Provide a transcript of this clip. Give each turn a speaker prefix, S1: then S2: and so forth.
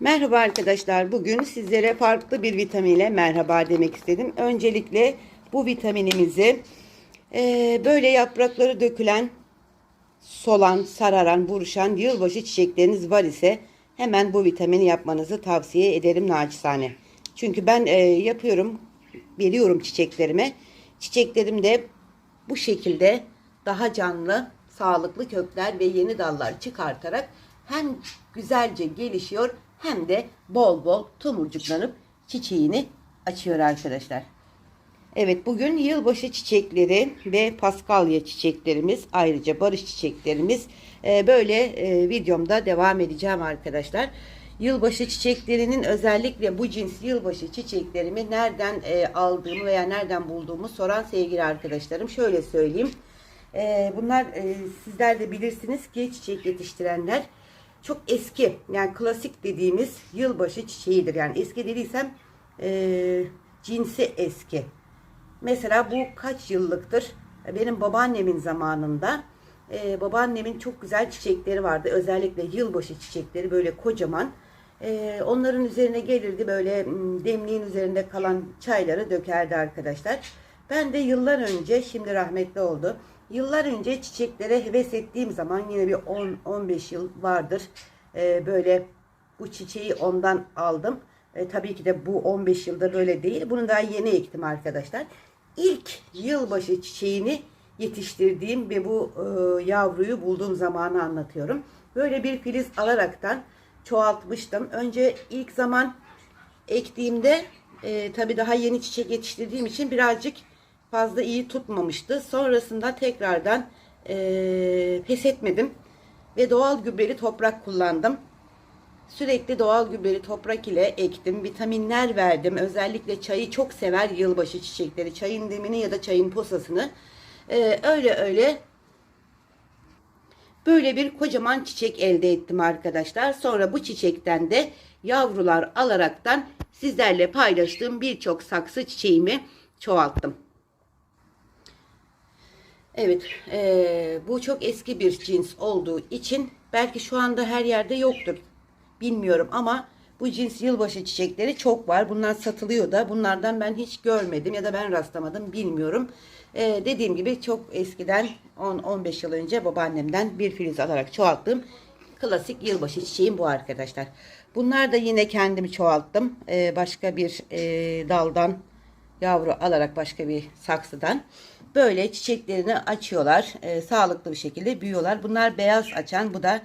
S1: Merhaba arkadaşlar. Bugün sizlere farklı bir vitaminle merhaba demek istedim. Öncelikle bu vitaminimizi eee, böyle yaprakları dökülen, solan, sararan, buruşan yılbaşı çiçekleriniz var ise hemen bu vitamini yapmanızı tavsiye ederim naçizane. Çünkü ben eee, yapıyorum, veriyorum çiçeklerime. Çiçeklerim de bu şekilde daha canlı, sağlıklı kökler ve yeni dallar çıkartarak hem güzelce gelişiyor hem de bol bol tomurcuklanıp çiçeğini açıyor arkadaşlar. Evet bugün yılbaşı çiçekleri ve paskalya çiçeklerimiz ayrıca barış çiçeklerimiz e, böyle e, videomda devam edeceğim arkadaşlar. Yılbaşı çiçeklerinin özellikle bu cins yılbaşı çiçeklerimi nereden e, aldığımı veya nereden bulduğumu soran sevgili arkadaşlarım şöyle söyleyeyim. Bunlar sizler de bilirsiniz ki çiçek yetiştirenler çok eski yani klasik dediğimiz yılbaşı çiçeğidir. Yani eski dediysem e, cinsi eski. Mesela bu kaç yıllıktır? Benim babaannemin zamanında e, babaannemin çok güzel çiçekleri vardı. Özellikle yılbaşı çiçekleri böyle kocaman. E, onların üzerine gelirdi böyle m, demliğin üzerinde kalan çayları dökerdi arkadaşlar. Ben de yıllar önce şimdi rahmetli oldu. Yıllar önce çiçeklere heves ettiğim zaman yine bir 10-15 yıl vardır. E, böyle bu çiçeği ondan aldım. E, tabii ki de bu 15 yılda böyle değil. Bunu daha yeni ektim arkadaşlar. İlk yılbaşı çiçeğini yetiştirdiğim ve bu e, yavruyu bulduğum zamanı anlatıyorum. Böyle bir filiz alaraktan çoğaltmıştım. Önce ilk zaman ektiğimde e, tabii daha yeni çiçek yetiştirdiğim için birazcık fazla iyi tutmamıştı. Sonrasında tekrardan e, pes etmedim ve doğal gübreli toprak kullandım. Sürekli doğal gübreli toprak ile ektim. Vitaminler verdim. Özellikle çayı çok sever yılbaşı çiçekleri. Çayın demini ya da çayın posasını. Ee, öyle öyle böyle bir kocaman çiçek elde ettim arkadaşlar. Sonra bu çiçekten de yavrular alaraktan sizlerle paylaştığım birçok saksı çiçeğimi çoğalttım. Evet, eee, bu çok eski bir cins olduğu için belki şu anda her yerde yoktur. Bilmiyorum ama bu cins yılbaşı çiçekleri çok var. Bunlar satılıyor da. Bunlardan ben hiç görmedim ya da ben rastlamadım bilmiyorum. Eee, dediğim gibi çok eskiden 10-15 yıl önce babaannemden bir filiz alarak çoğalttığım klasik yılbaşı çiçeğim bu arkadaşlar. Bunlar da yine kendimi çoğalttım. Eee, başka bir eee, daldan yavru alarak başka bir saksıdan böyle çiçeklerini açıyorlar. Ee, sağlıklı bir şekilde büyüyorlar. Bunlar beyaz açan. Bu da